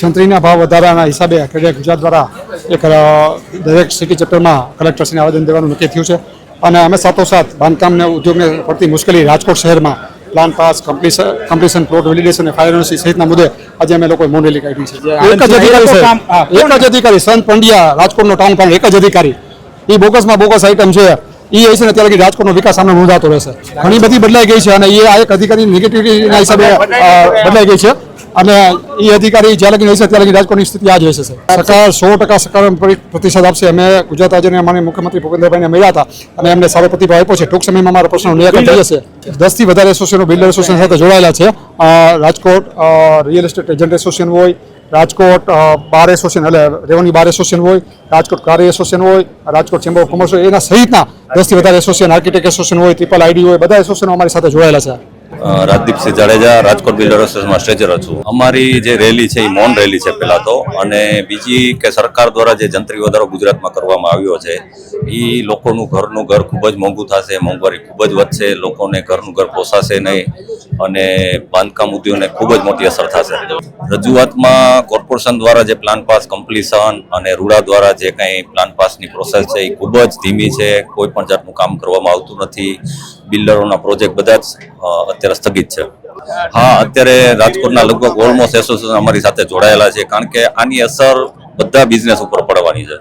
છંત્રીના ભાવ વધારાના હિસાબે કેડિયા ગુજરાત દ્વારા એક દરેક સિટી ચેપ્ટરમાં કલેક્ટરશ્રીને આવેદન દેવાનું નક્કી થયું છે. અને અમે સાથોસાથ બાંધકામને ઉદ્યોગને પડતી મુશ્કેલી રાજકોટ શહેરમાં plan pass completion plot validation અને ફાયર સહિતના મુદ્દે આજે અમે લોકોએ મોડ રેલી કાઢી છે. એક જ અધિકારી એક જ અધિકારી. સંત પંડ્યા રાજકોટનો ટાઉન પ્લાન એક જ અધિકારી. એ બોગસમાં બોગસ આઇટમ છે. એ હશે ને અત્યારે રાજકોટનો વિકાસ સામે નોંધાતો રહેશે. ઘણી બધી બદલાઈ ગઈ છે અને એ આ એક અધિકારી નેગેટિવિટીના હિસાબે બદલાઈ ગઈ છે. અને એ અધિકારી જ્યાં લગી રહેશે ત્યાં લગી રાજકોટની સ્થિતિ આ જ રહેશે સરકાર સો ટકા સકારાત્મક પ્રતિસાદ આપશે. અમે ગુજરાત રાજ્યના માનનીય મુખ્યમંત્રી ભૂપેન્દ્રભાઈને મળ્યા હતા અને એમને સારો પ્રતિભાવ આપ્યો છે. ટૂંક સમયમાં અમારા પ્રશ્નો નિરાકરણ થઈ જશે. દસથી વધારે એસોસિએશનો બિલ્ડર એસોસિએશન સાથે જોડાયેલા છે. Rajkot real estate agent association હોય, રાજકોટ બાર એસોસિએશન એટલે રેવન્યુ બાર એસોસિએશન હોય, રાજકોટ કાર્ય એસોસિએશન હોય, રાજકોટ ચેમ્બર ઓફ કોમર્સ હોય, એના સહિતના દસથી વધારે એસોસિએશન આર્કિટેક્ટ એસોસિએશન હોય ટ્રિપલ આઈડી હોય, બધા એસોસિએશનો અમારી સાથે જોડાયેલા છે. રાજદીપસિંહ જાડેજા, રાજકોટ બિલ્ડર એસોસિએશનમાં સ્ટેજર છું. અમારી જે રેલી છે એ મૌન રેલી છે પહેલાં તો, અને બીજી કે સરકાર દ્વારા જે જંત્રી વધારો ગુજરાતમાં કરવામાં આવ્યો છે એ લોકોનું ઘરનું ઘર ખૂબ જ મોંઘું થશે, મોંઘવારી ખૂબ જ વધશે, લોકોને ઘરનું ઘર પોસાશે નહીં, અને બાંધકામ ઉદ્યોગને ખૂબ જ મોટી અસર થશે. રજૂઆતમાં કોર્પોરેશન દ્વારા જે પ્લાન પાસ કમ્પ્લીશન અને રૂડા દ્વારા જે કંઈ પ્લાન પાસની પ્રોસેસ છે એ ખૂબ જ ધીમી છે, કોઈ પણ જાતનું કામ કરવામાં આવતું નથી. બિલ્ડરોના પ્રોજેક્ટ બધા જ અત્યારે સ્થગિત છે. હા, અત્યારે રાજકોટના લગભગ ઓલમોસ્ટ એસોસિએશન અમારી સાથે જોડાયેલા છે, કારણ કે આની અસર બધા બિઝનેસ ઉપર પડવાની છે.